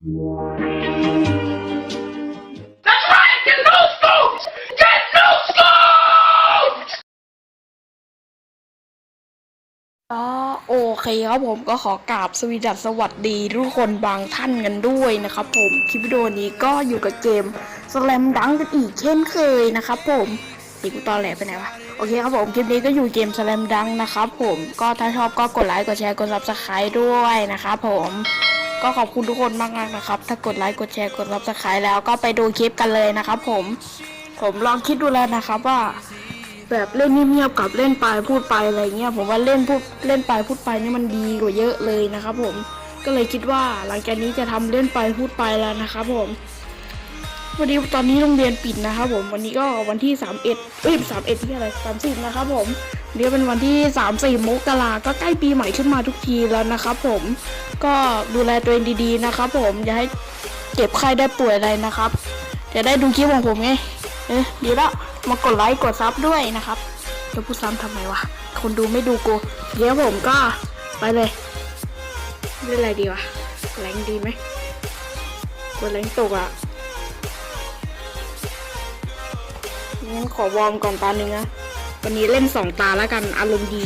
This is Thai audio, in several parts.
That's right! Get no scoops! Get no scoops! ก็โอเคครับผมก็ขอกราบสวีดัสสวัสดีทุกคนบางท่านกันด้วยนะครับผมคลิปวิดีโอนี้ก็อยู่กับเกมสแลมดังกันอีกเช่นเคยนะครับผมตีกูตอแหลไปไหนวะโอเคครับผมคลิปนี้ก็อยู่เกมสแลมดังนะครับผมก็ถ้าชอบก็กดไลค์กดแชร์กดซับสไครต์ด้วยนะครับผม ก็ขอบคุณทุกคนมากๆนะครับ ถ้ากดไลค์กดแชร์กดซับสไครต์แล้วก็ไปดูคลิปกันเลยนะครับผม ผมลองคิดดูแล้วนะครับว่า แบบเล่นเงียบๆกับเล่นไปพูดไปอะไรเงี้ยผมว่าเล่นพูดเล่นไปพูดไปนี่มันดีกว่าเยอะเลยนะครับ ผมก็เลยคิดว่าหลังจากนี้จะทำเล่นไปพูดไปแล้วนะครับผมวันนี้ตอนนี้โรงเรียนปิดนะครับผมวันนี้ก็วันที่ 3 1เอ้ยสามเอ็ดที่อะไรสามสิบนะครับผม เดี๋ยวเป็นวันที่3ามสี่มกราก็ใกล้ปีใหม่ขึ้นมาทุกทีแล้วนะครับผมก็ดูแลตัวเองดีๆนะครับผมอย่าให้เจ็บไข้ได้ป่วยอะไรนะครับจะได้ดูคลิปของผมไงเอ๊ะดีแล้วมากดไลค์กดซับด้วยนะครับจะพูดซ้ำทำไมวะคนดูไม่ดูกูเดี๋ยวผมก็ไปเลยเล่นอะไรดีวะแรงดีไหมกดแรงตกอะงั้นขอวอร์มก่อนตาหนึ่งนะ วันนี้เล่นสองตาแล้วกันอารมณ์ดี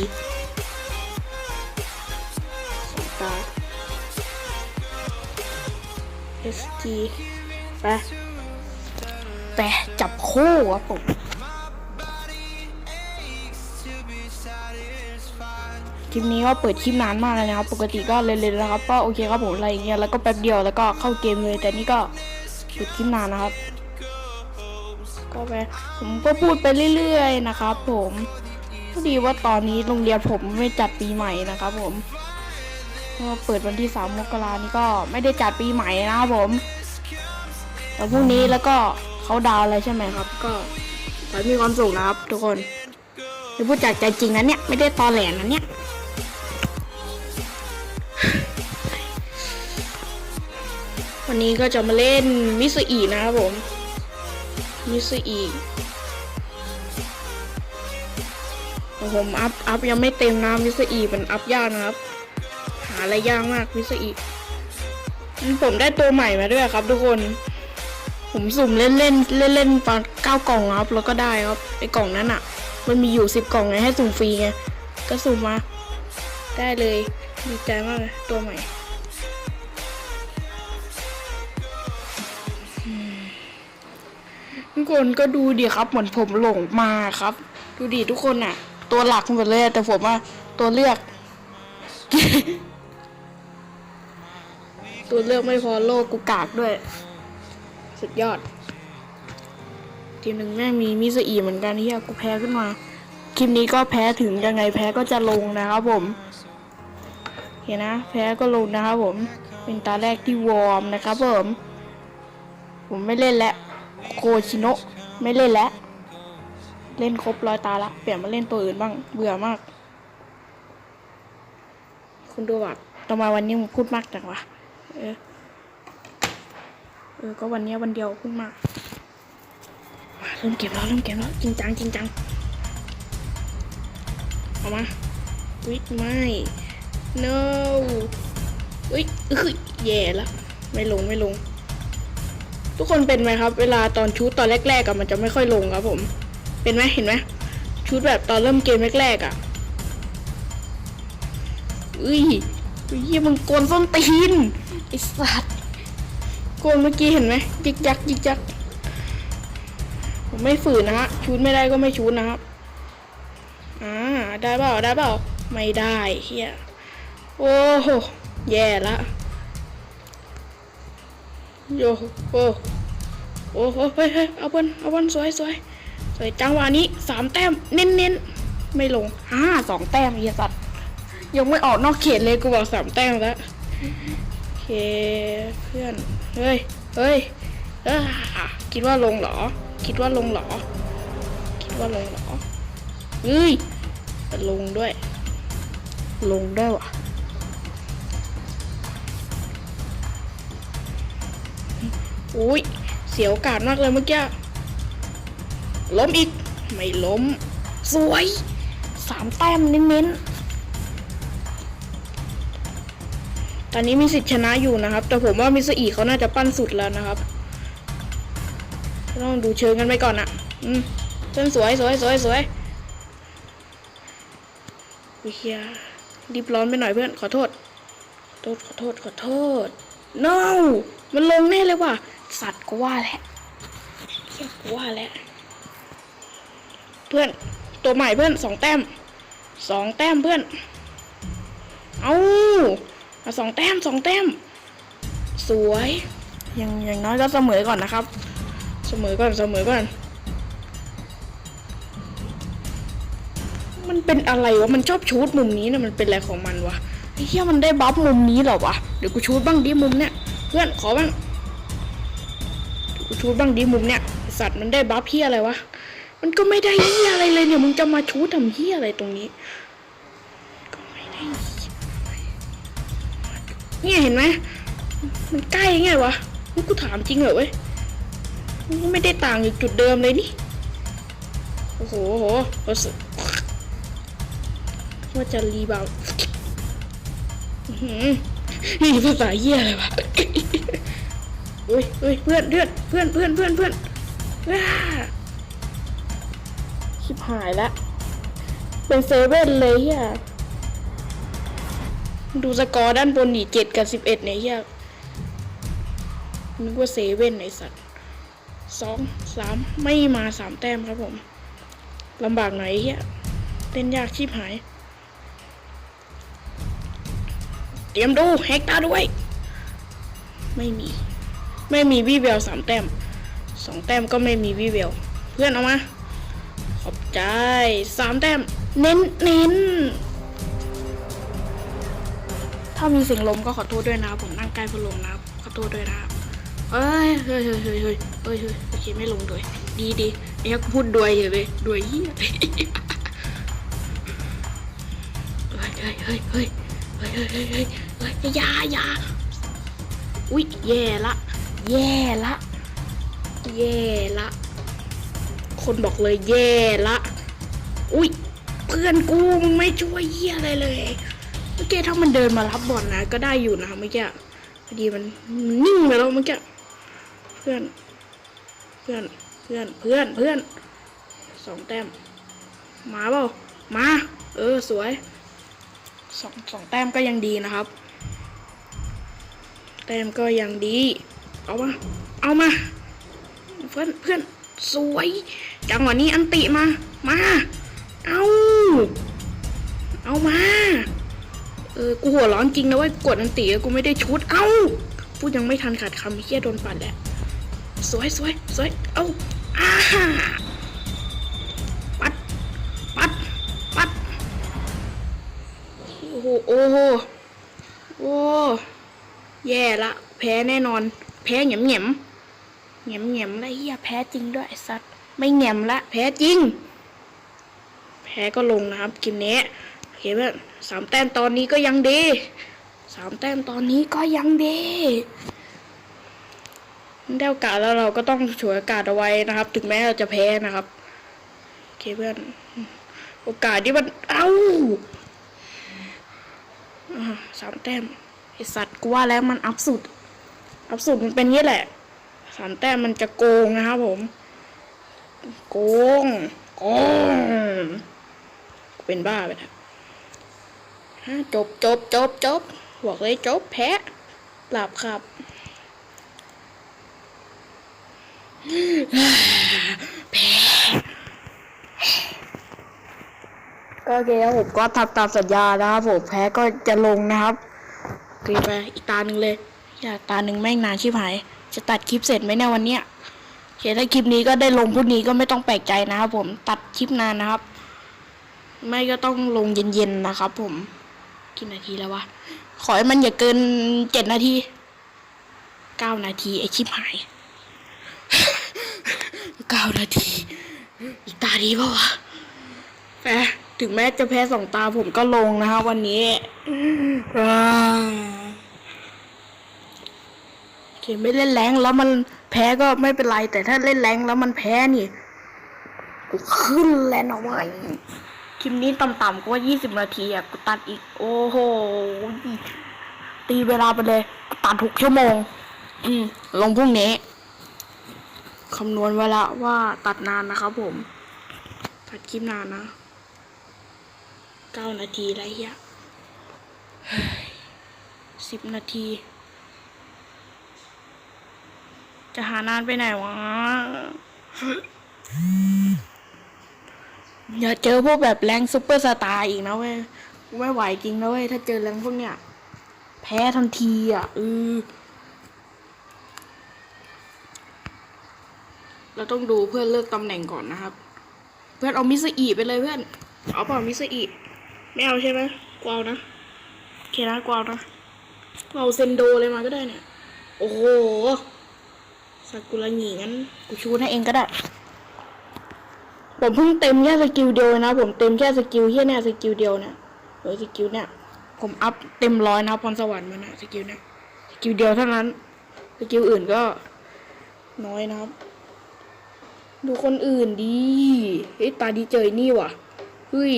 สองตา SG ไปแต่จับคู่ครับผมคลิปนี้ก็เปิดคลิปนานมากเลยนะครับ ปกติก็เล่นๆนะครับ ก็โอเคครับผมอะไรอย่างเงี้ย แล้วก็แป๊บเดียวแล้วก็เข้าเกมเลย แต่นี่ก็เปิดคลิปนานนะครับ ไปผมก็พูดไปเรื่อย ๆ นะครับ ผมพอดีว่าตอนนี้โรงเรียนผมไม่จัดปีใหม่นะครับผมก็เปิดวันที่สามมกรานี่ก็ไม่ได้จัดปีใหม่นะครับผมแล้วพรุ่งนี้แล้วก็เขาดาวอะไรใช่ไหมครับ ก็ขอให้มีความสุขนะครับ ทุกคนคือพูดจากใจจริงนะเนี่ย ไม่ได้ตอแหลนะเนี่ยวันนี้ก็จะมาเล่นมิสอีนะครับผม มิสอีผมอัพอัพยังไม่เต็มนะมิสอีมันอัพยากนะครับ หาอะไรยากมากมิสอีผมได้ตัวใหม่มาด้วยครับทุกคน ผมสุ่มเล่นเล่นเล่นเล่นๆตอนเก้ากล่องครับ แล้วก็ได้ครับไอ้กล่องนั้นอะ มันมีอยู่สิบกล่องไงให้สุ่มฟรีไงก็สุ่มมา ได้เลยดีใจมากเลยตัวใหม่ ทุกคนก็ดูดิครับ เหมือนผมหลงมาครับ ดูดิทุกคนอะ ตัวหลักหมดเลยแต่ผมว่าตัวเลือก ตัวเลือกไม่พอโลกกูกากด้วย สุดยอด ทีมหนึ่งแม่มีมิสอีเหมือนกันที่กูแพ้ขึ้นมาคลิปนี้ก็แพ้ถึงยังไงแพ้ก็จะลงนะครับผมเห็นนะ แพ้ก็ลงนะครับผม เป็นตาแรกที่วอร์มนะครับผม ผมไม่เล่นแล้ว โคชิโนะไม่เล่นแล้ว เล่นครบรอยตาละ เปลี่ยนมาเล่นตัวอื่นบ้าง เบื่อมาก คุณดูว่าทำไมวันนี้มึงพูดมากจังวะ เออ เออ ก็วันนี้วันเดียวขึ้นมามาเริ่มเก็บแล้วเริ่มเก็บแล้วจริงจังจริงจังเอามาวิทไม่ no อุ้ยเอ้ยแย่ละไม่ลงไม่ลง ทุกคนเป็นไหมครับ เวลาตอนชุดตอนแรกๆอะมันจะไม่ค่อยลงครับผมเป็นไหมเห็นไหมชุดแบบตอนเริ่มเกมแรกๆอะอุ้ยอุ้ยมึงโกนส้นตีนไอสัตว์โกนเมื่อกี้เห็นไหมยิกยักยิกยักผมไม่ฝืนนะฮะชูดไม่ได้ก็ไม่ชูดนะครับอ่าได้เปล่าได้เปล่าไม่ได้เฮียโอ้โหแย่ละ โยโอ้โอ้โหเฮ้ยเฮ้ยเอาบอลเอาบอลสวยสวยสวยจังหวะนี้สามแต้มเน้นเน้นไม่ลงอ่าสองแต้มเฮียสัตว์ยังไม่ออกนอกเขตเลยกูบอกสามแต้มแล้วโอเคเพื่อนเฮ้ยเฮ้ยเออคิดว่าลงเหรอ คิดว่าลงเหรอ คิดว่าลงเหรอเฮ้ยแต่ลงด้วย ลงได้วะ อุ้ยเสียวโอกาสมากเลยเมื่อกี้ล้มอีก ไม่ล้ม สวยสามแต้มเน้นๆ ตอนนี้มีสิทธิ์ชนะอยู่นะครับ แต่ผมว่ามิสอีเขาน่าจะปั้นสุดแล้วนะครับ ต้องดูเชิงกันไปก่อนอะอืมเส้นสวยสวยสวยสวยวิเฮียรีบร้อนไปหน่อยเพื่อน ขอโทษ โทษขอโทษขอโทษ no มันลงแน่เลยว่ะ สัตว์ก็ว่าแหละเฮียกว่าแหละเพื่อนตัวใหม่เพื่อนสองแต้มสองแต้มเพื่อน เอามาสองแต้มสองแต้ม สวยอย่างอย่างน้อยก็เสมอก่อนนะครับ เสมอก่อนเสมอก่อน มันเป็นอะไรวะมันชอบชูดมุมนี้นะมันเป็นอะไรของมันวะไอ้เหี้ยมันได้บัฟมุมนี้เหรอวะเดี๋ยวกูชูดบ้างดิมุมเนี้ยเพื่อนขอบ้างเดี๋ยว กูชูดบ้างดิมุมเนี้ยสัตว์มันได้บัฟเหี้ยอะไรวะ มันก็ไม่ได้เหี้ยอะไรเลยเนี่ยมึงจะมาชูดทำเหี้ยอะไรตรงนี้ก็ไม่ได้เนี่ยเห็นไหมมันใกล้ไงวะนี่กูถามจริงเหรอเว้ยมันไม่ได้ต่างจากจุดเดิมเลยนี่โอ้โหโหรู้สึกว่าจะรีบาวด์อื้อหือนี่ภาษาเยี่ยอะไรวะ เฮ้ยเฮ้ยเพื่อนเพื่อนเพื่อนเพื่อนเพื่อนเพื่อนว้าชิบหายละ เป็นเซเว่นเลยเฮียดูสกอร์ด้านบนนี่เจ็ดกับสิบเอ็ดเนี่ยเฮียนึกว่าเซเว่นไอสัตว์สองสามไม่มาสามแต้มครับผมลำบากหน่อยเฮียเล่นยากชิบหาย เตรียมดูแฮกตาด้วย ไม่มี ไม่มีวิเวลสามแต้มสองแต้มก็ไม่มีวิเวลเพื่อนเอามา ขอบใจสามแต้ม เน้นเน้นถ้ามีเสียงลมก็ขอโทษด้วยนะผมนั่งใกล้พัดลมนะขอโทษด้วยนะเอ้ยเฮ้ยเฮ้ยเฮ้ยเฮ้ยเฮ้ยโอเคไม่ลงด้วย ดีดีเอ๊ะพูดด้วยเหรอเลยด้วยเยี่ยเฮ้ยเฮ้ยเฮ้ยเฮ้ยเฮ้ยเฮ้ยเฮ้ยยายาอุ้ยแย่ละ แย่ละ แย่ละ คนบอกเลยแย่ละ อุ้ยเพื่อนกูมึงไม่ช่วยเยี่ยอะไรเลยเมื่อกี้ถ้ามันเดินมารับบอลนะ ก็ได้อยู่นะเมื่อกี้พอดีมันมันนิ่งไปแล้วเมื่อกี้เพื่อน เพื่อนเพื่อนเพื่อนเพื่อนสองแต้มมาเปล่ามาเออสวยสองสองแต้มก็ยังดีนะครับ แต้มก็ยังดี เอามา เอามา เพื่อนเพื่อนสวย จังหวะนี้อันติมา มา เอาเอามา เออ กูหัวร้อนจริงนะว้ยกดอันติกูไม่ได้ชุด เอ้าพูดยังไม่ทันขาดคำเฮียโดนปัดแหละ สวยสวยสวย เอาอ้าปัด ปัด ปัด โอ้โห โอ้โห โอ้ แย่ละ แพ้แน่นอน แพ้เหงมเหงมเหงมเหงมแล้วเฮียแพ้จริงด้วยไอ้สัตว์ไม่เหงมละ แพ้จริง แพ้ก็ลงนะครับเกมนี้โอเคเพื่อนสามแต้มตอนนี้ก็ยังดีสามแต้มตอนนี้ก็ยังดีได้โอกาสแล้วเราก็ต้องฉวยโอกาสเอาไว้นะครับ ถึงแม้เราจะแพ้นะครับโอเคเพื่อน โอกาสที่มันเอ้าอ่าสามแต้มไอสัตว์กูว่าแล้วมันอัพสุด อัพสุดมันเป็นงี้แหละสามแต้มมันจะโกงนะครับผม โกง โกง เป็นบ้าไปแล้วฮะจบจบจบจบบอกเลยจบแพ้หลับครับแพ้ก็โอเคครับผมก็ทำตามสัญญานะครับผมแพ้ก็จะลงนะครับโอเคไปอีกตาหนึ่งเลย อย่าตาหนึ่งแม่งนานชิบหาย จะตัดคลิปเสร็จไหมเนี่ยวันเนี้ยโอเคถ้าคลิปนี้ก็ได้ลงพรุ่งนี้ก็ไม่ต้องแปลกใจนะครับผมตัดคลิปนานนะครับ ไม่ก็ต้องลงเย็นๆนะครับ ผมกี่นาทีแล้ววะขอให้มันอย่าเกินเจ็ดนาทีเก้านาทีไอชิบหายเก้านาทีอีกตาดีปะวะแฟถึงแม้จะแพ้สองตาผมก็ลงนะคะวันนี้ เคไม่เล่นแรงแล้วมันแพ้ก็ไม่เป็นไร แต่ถ้าเล่นแรงแล้วมันแพ้นี่กูขึ้นแล้วนะเว้ยคลิปนี้ต่ำๆก็ว่ายี่สิบนาทีอะกูตัดอีก โอ้โหตีเวลาไปเลย ตัดหกชั่วโมง อืมลงพรุ่งนี้คำนวณไว้ล้วว่าตัดนานนะครับผม ตัดคลิปนานนะเก้านาทีไรเฮียสิบนาที จะหานานไปไหนวะ อย่าเจอพวกแบบแรงซุปเปอร์สตาร์อีกนะเว้ยไม่ไหวจริงนะเว้ย ถ้าเจอแรงพวกเนี้ย แพ้ทันทีอะเออเราต้องดูเพื่อนเลือกตำแหน่งก่อนนะครับ เพื่อนเอามิสอีไปเลยเพื่อน เอาเปล่ามิสอีไม่เอาใช่ไหมกวเอานะโอเคนะกวเอานะเอาเซนโดเลยมาก็ได้เนี่ย โอ้โห ซากุระหงีงั้นกูชูให้เองก็ได้ ผมเพิ่งเต็มแค่สกิลเดียวนะ ผมเต็มแค่สกิลเฮียเนี่ยสกิลเดียวเนี่ยเออสกิลเนี่ย ผมอัพเต็มร้อยนะพรสวรรค์มันนะสกิลเนี่ยสกิลเดียวเท่านั้นสกิลอื่นก็ น้อยนะครับ ดูคนอื่นดีเฮ้ยตาดีเจอนี่ว่ะเฮ้ย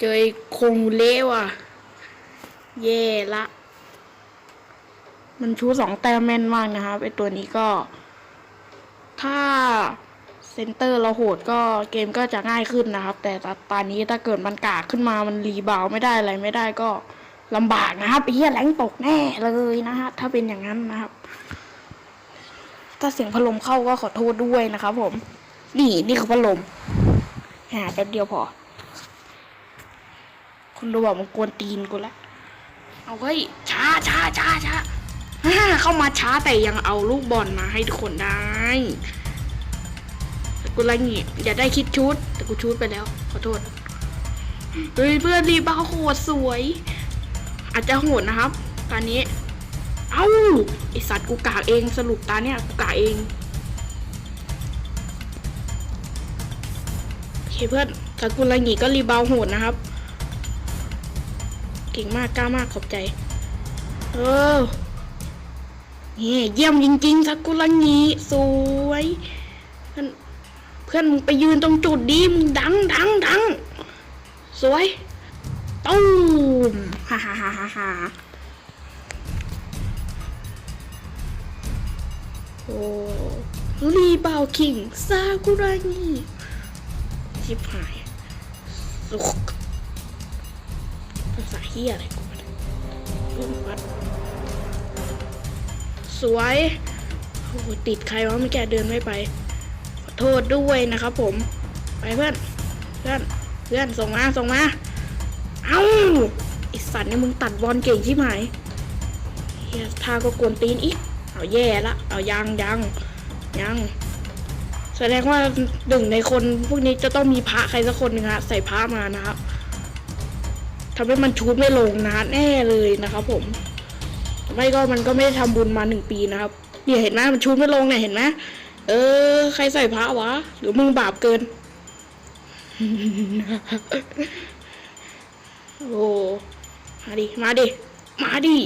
เจอคงเละว่ะแย่ละ มันชูสองแต้มแม่นมากนะครับไอตัวนี้ก็ ถ้าเซนเตอร์เราโหดก็เกมก็จะง่ายขึ้นนะครับ แต่ตาตอนนี้ถ้าเกิดมันกากขึ้นมามันรีบาวไม่ได้อะไรไม่ได้ก็ลำบากนะครับเหี้ยแรงตกแน่เลยนะฮะถ้าเป็นอย่างนั้นนะครับ ถ้าเสียงพัดลมเข้าก็ขอโทษด้วยนะครับ ผม นี่นี่คือพัดลมหาแป๊บเดียวพอคนดูบอกมันกวนตีนกูแล้วเอาเฮ้ยช้าช้าช้าช้าฮ่า เข้ามาช้าแต่ยังเอาลูกบอลมาให้ทุกคนได้แต่กูไรงี้อย่าได้คิดชุด แต่กูชุดไปแล้ว ขอโทษเฮ้ยเพื่อนรีบาวโหดสวย อาจจะโหดนะครับ ตอนนี้ เอ้าไอสัตว์กูกากเองสรุปตาเนี่ยกูกากเองโอเคเพื่อนสกุระหงีก็รีบาวโหดนะครับ เก่งมากกล้ามากขอบใจ เออ นี่เยี่ยมจริงๆสากุระงีสวยเพื่อนเพื่อนมึงไปยืนตรงจุดดีมึงดังดังดังสวยตูมฮ่าฮ่าฮ่าฮ่าฮ่าโอ้รีบาวคิงซากุระนี่ชิบหายสุกภาษาเฮียอะไรกูไม่ได้รุ่นวัด สวยโอ้โหติดใครวะไม่แกเดินไม่ไป ขอโทษด้วยนะครับผม ไปเพื่อน เพื่อน เพื่อนส่งมา ส่งมา เอ้าไอสัตว์เนี่ยมึงตัดบอลเก่งชิบหายเฮียทาก็กวนตีนอีก เอาแย่ละ เอายังยังยังแสดงว่าหนึ่งในคนพวกนี้จะต้องมีพระใครสักคนหนึ่งฮะใส่พระมานะครับทำให้มันชูดไม่ลงนะแน่เลยนะครับผม ไม่ก็มันก็ไม่ได้ทำบุญมาหนึ่งปีนะครับเนี่ยเห็นไหมมันชูไม่ลงเนี่ยเห็นไหมเออ ใครใส่พระวะ หรือมึงบาปเกิน โอ้มาดิ มาดิ มาดิ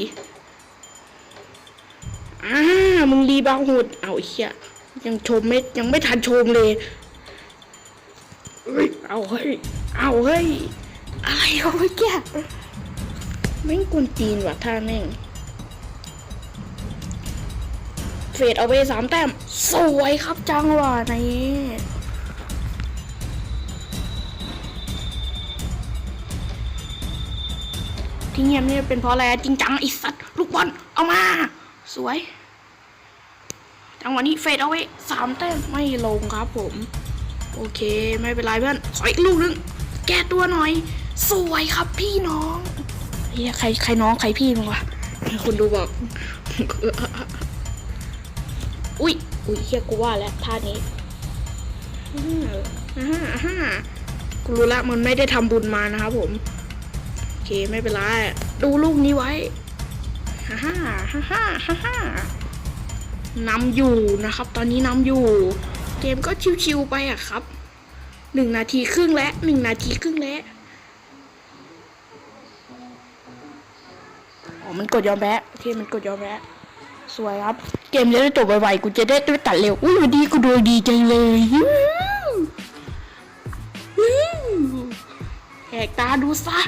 อ่ามึงรีบาวโหดเอาเหี้ยยังชมไม่ยังไม่ทันชมเลยเฮ้ยเอาเฮ้ย เอาเฮ้ย อะไรเขาเมื่อกี้แม่งกวนตีนว่ะท่าแม่ง เฟดเอาไปสามแต้ม สวยครับจังหวะนี้ที่เงียบเนี่ยเป็นเพราะอะไรจริงจังไอ้สัตว์ลูกบอลเอามา สวย จังหวะนี้เฟดเอาไว้สามแต้มไม่ลงครับผม โอเคไม่เป็นไรเพื่อนขออีกลูกนึง แก้ตัวหน่อย สวยครับพี่น้องเฮียใครใครน้องใครพี่มึงวะคุณดูบอก อุ้ยอุ้ยเฮียกูว่าแล้วท่านี้อ่าอ่าอ่ากูรู้ละมันไม่ได้ทำบุญมานะครับผม โอเคไม่เป็นไร ดูลูกนี้ไว้ฮ่าฮ่าฮ่าฮ่าฮ่าฮ่านำอยู่นะครับ ตอนนี้นำอยู่ เกมก็ชิวๆไปอะครับหนึ่งนาทีครึ่งแล้วหนึ่งนาทีครึ่งแล้วอ๋อมันกดยอมแพ้โอเคมันกดยอมแพ้ สวยครับ เกมจะได้จบไวๆกูจะได้ไม่ตัดเร็ว อุ้ยวันดีกูดูดีจังเลยแหกตาดูซะ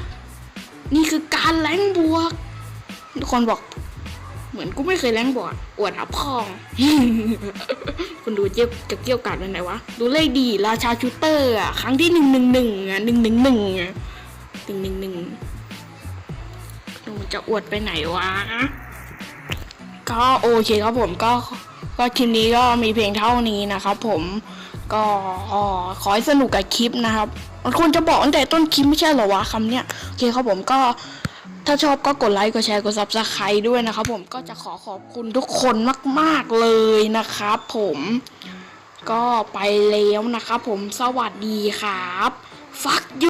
นี่คือการแหลงบวก ทุกคนบอก เหมือนกูไม่เคยแรงบอร์ดอวดอับพอง คุณดูเจี๊ยบจะเกี่ยวกาดเป็นไหนวะ ดูเลขดี ราชาชูเตอร์อะ ครั้งที่หนึ่งหนึ่งหนึ่งอะหนึ่งหนึ่งหนึ่งอะหนึ่งหนึ่งหนึ่งดูจะอวดไปไหนวะ ก็โอเคครับผมก็ก็คลิปนี้ก็มีเพียงเท่านี้นะครับผมก็ขอให้สนุกกับคลิปนะครับควรจะบอกตั้งแต่ต้นคลิปไม่ใช่เหรอวะคำเนี้ยโอเคครับผมก็ถ้าชอบก็กดไลค์กดแชร์กด subscribe ด้วยนะครับผมก็จะขอขอบคุณทุกคนมาก ๆเลยนะครับผมก็ไปแล้วนะครับผมสวัสดีครับ fuck you